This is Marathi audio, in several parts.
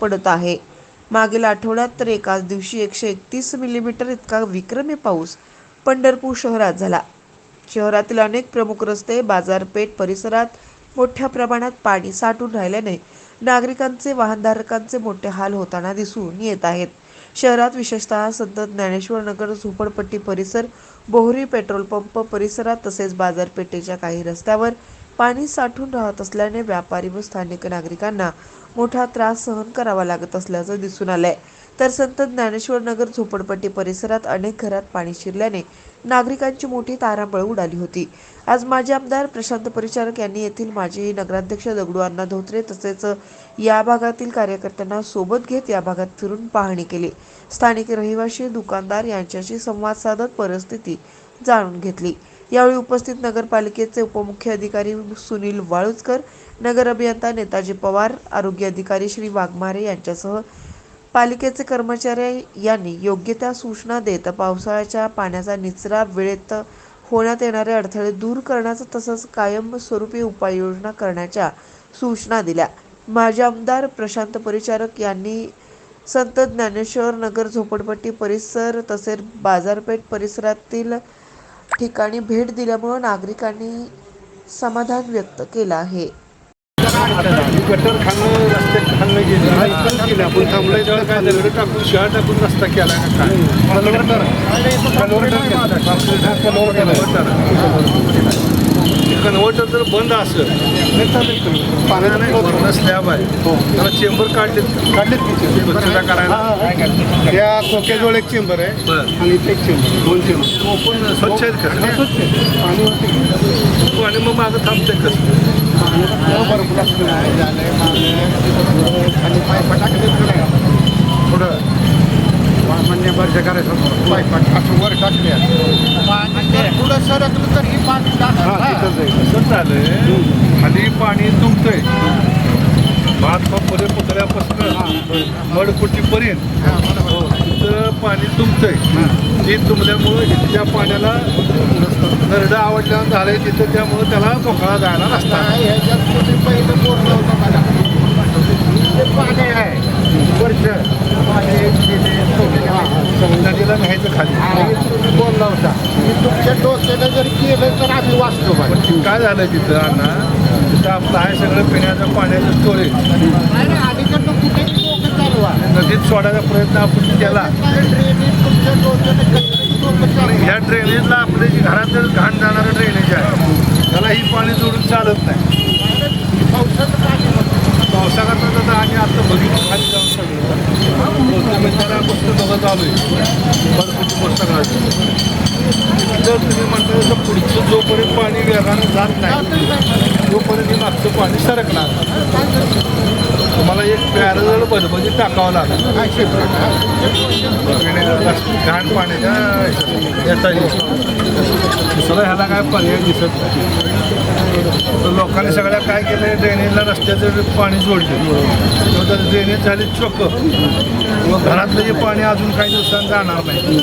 पडत आहे. मागील आठवड्यात तर एकाच दिवशी एकशे एकतीस मिलीमीटर इतका विक्रमी पाऊस पंढरपूर शहरात झाला. शहरातील अनेक प्रमुख रस्ते बाजारपेठ परिसरात मोठ्या प्रमाणात पाणी साठून राहिल्याने नागरिकांचे वाहनधारकांचे मोठे हाल होताना दिसून येत आहेत. शहरात विशेषतः संत ज्ञानेश्वर नगर झोपडपट्टी परिसर बोहरी पेट्रोल पंप परिसरात तसेच बाजारपेठेच्या काही रस्त्यावर पाणी साठून राहत असल्याने व्यापारी व स्थानिक नागरिकांना मोठा त्रास सहन करावा लागत असल्याचं दिसून आलंय. तर संत ज्ञानेश्वर नगर झोपडपट्टी परिसरात अनेक घरात पाणी शिरल्याने नागरिकांची मोठी तारांबळ उडाली होती. आज माजी आमदार प्रशांत परिचारक यांनी येथील माजी नगराध्यक्ष दगडू अण्णा धोत्रे तसेच या भागातील कार्यकर्त्यांना सोबत घेत या भागात फिरून पाहणी केली. स्थानिक रहिवासी दुकानदार यांच्याशी संवाद साधत परिस्थिती जाणून घेतली. यावेळी उपस्थित नगरपालिकेचे उपमुख्य अधिकारी सुनील वाळुजकर नगर अभियंता नेताजी पवार आरोग्य अधिकारी श्री वाघमारे यांच्यासह पालिकेचे कर्मचारी यांनी योग्य त्या सूचना देत पावसाळ्याच्या पाण्याचा निचरा वेळेत होण्यात येणारे अडथळे दूर करण्याचं तसंच कायमस्वरूपी उपाययोजना करण्याच्या सूचना दिल्या. माजी आमदार प्रशांत परिचारक यांनी संत ज्ञानेश्वर नगर झोपडपट्टी परिसर तसेच बाजारपेठ परिसरातील ठिकाणी भेट दिल्यामुळं नागरिकांनी समाधान व्यक्त केलं आहे. गटर खाणं रस्ते खाणं गेलं इकडून केलं आपण थांबलोय तेव्हा काय दगड टाकून शाळा टाकून रस्ता केला का काय कन्व्हर्टर जर बंद असेल. पाण्याने वरनं स्लॅब आहे. त्याला चेंबर काढले काढलेत स्वच्छता करायला. त्या खोक्याजवळ एक चेंबर आहे आणि इथे एक चेंबर दोन चेंबर ओपन स्वच्छ आहेत का? आणि मग माझं थांबते कसं? भरपूर असतं. आणि पायपा टाकले पुढं मान्य वर्ष करायचं पायपा असं वर टाकले. पुढं सरकलं असं झालंय खाली पाणी तुंबतंय भात पुढे पुतळ्यापासून मडकुटीपर्यंत तिथं पाणी तुंबतंय ते तुंबल्यामुळं इथल्या पाण्याला नरडं आवडल्यानं झालंय तिथं त्यामुळं त्याला मोकळा जायला आहे. ह्याच्यात तुम्ही पहिलं बोर लावता मला ते पाणी आहे. वर्ष. नदीला न्यायचं खाली. बोल लावता तुमच्या डोक्याला जर केलं तर आम्ही वाचतो काय झालं तिथं अण्णा? तिथं आपलं आहे सगळं पिण्याचं पाण्याचं स्टोरेज अलीकडनं कुठे लोक चालवा नदीत सोडायचा प्रयत्न आपण केला. तुमच्या डोक्याला ह्या ड्रेनेजला आपले जे घरात जर घाण जाणारं ड्रेनेज आहे त्याला ही पाणी जोडून चालत नाही. पावसाचं पाणी. पावसाळ्यात तर आम्ही आता बघितलं खाली जाऊन सगळं. बघत चालू आहे भरपूरची गोष्ट करायची जर तुम्ही म्हणता तर पुढचं जोपर्यंत पाणी वेगानं जात नाही तोपर्यंत हे मागचं पाणी सरकणार तुम्हाला एक पॅरल बदबदी टाकावं लागेल घाण पाण्याच्या याचा दुसरा ह्याला काय पर्याय दिसत नाही तर लोकांनी सगळ्या काय केलं ड्रेनेजला रस्त्याचं पाणी जोडले तर ड्रेनेज झाली चोक मग घरातलं जे पाणी अजून काही दिवसांनी जाणार नाही.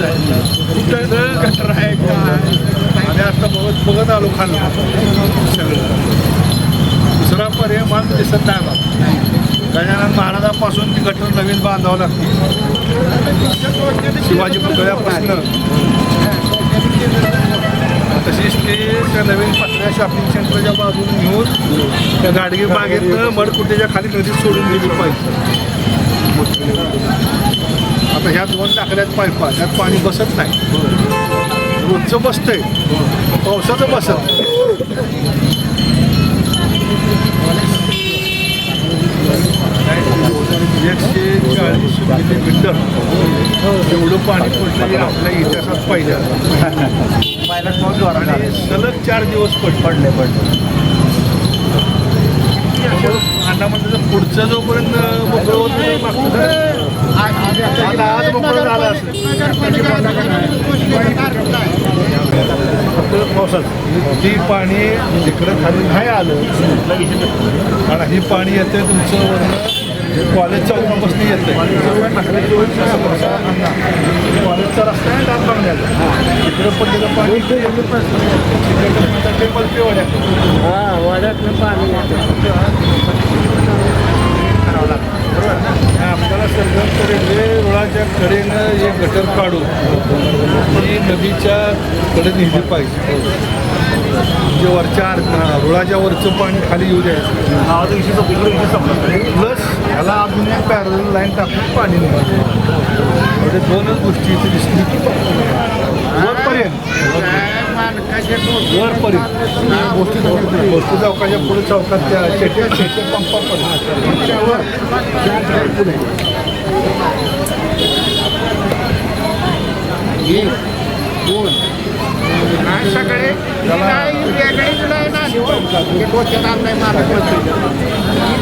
आहे. गटर आहे काय? आता बघत बघत आलो खाल्ला सगळं दुसरा पर्याय मला दिसत नाही बा गजानन महाराजापासून ती गटर नवीन बांधावं लागते. शिवाजी पुतळ्यापासून. तशीच ते त्या नवीन पाचव्या शॉपिंग सेंटरच्या बाजूने घेऊन त्या गाडगे बागेतनं मडकुटेच्या खाली नदीत सोडून दिली पाहिजे आता ह्या दोन टाकल्यात पाईपा त्यात पाणी बसत नाही. रोजचं बसतंय. पावसाचं बसत एकशे चाळीस मिलीमीटर एवढं पाणी पडलं आपल्या इतिहासात आणि सलग चार दिवस पड पडले पडले. पुढचं जोपर्यंत मोकळं होत नाही, मागचं आता आज मोकळं झालं असेल. फक्त पावसाचं. ही पाणी तिकडं खाली नाही आलं. आणि ही पाणी येते तुमचं कॉलेज चौकापासून येते कॉलेजचा रस्ता आहे डाब बांधण्याचा तिकडं पडलेलं पाणी इकडे येतं टेबल पे वाड्यात आपल्याला सरकार रेल्वे रुळाच्या कडेनं एक गटर काढून ती नदीच्या कडे नेली पाहिजे म्हणजे वरच्या रुळाच्या वरचं पाणी खाली येऊ द्यायचं. प्लस ह्याला अजून एक पॅरल लाईन टाकून पाणी एवढे दोनच गोष्टी इथे दिसली की वरपर्यंत. वरपर्यंत. वस्तू चौकाच्या पुढे चौकात त्या शेटे शेटे पंपापर्यंत पुढे. सगळे काही वेगळीच नाही ना डोक्यात आणलंय ही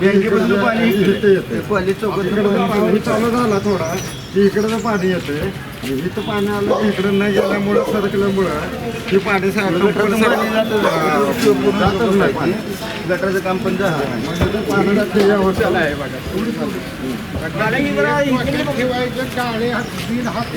त्या पाईप तेवढ्या काढत पाणी चालू झाला थोडा. की इकडं पाणी येतंय इथं पाणी आलं इकडं नाही गेल्यामुळं सरकल्यामुळं हे पाणी गटराचं काम पण पाण्याला ते होतं ठेवायचे काळे हात तीन हात